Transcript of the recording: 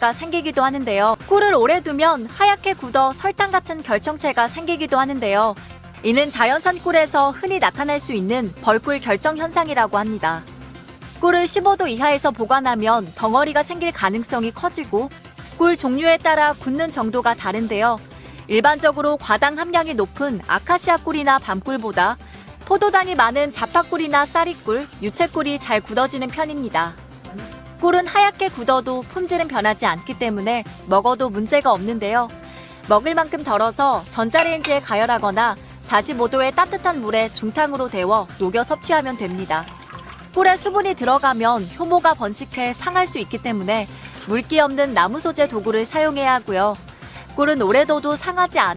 결정체가 생기기도 하는데요. 꿀을 오래 두면 하얗게 굳어 설탕 같은 결정체가 생기기도 하는데요. 이는 자연산 꿀에서 흔히 나타날 수 있는 벌꿀 결정 현상이라고 합니다. 꿀을 15도 이하에서 보관하면 덩어리가 생길 가능성이 커지고 꿀 종류에 따라 굳는 정도가 다른데요. 일반적으로 과당 함량이 높은 아카시아 꿀이나 밤꿀보다 포도당이 많은 자파꿀이나 쌀이꿀, 유채꿀이 잘 굳어지는 편입니다. 꿀은 하얗게 굳어도 품질은 변하지 않기 때문에 먹어도 문제가 없는데요. 먹을 만큼 덜어서 전자레인지에 가열하거나 45도의 따뜻한 물에 중탕으로 데워 녹여 섭취하면 됩니다. 꿀에 수분이 들어가면 효모가 번식해 상할 수 있기 때문에 물기 없는 나무 소재 도구를 사용해야 하고요. 꿀은 오래 둬도 상하지 않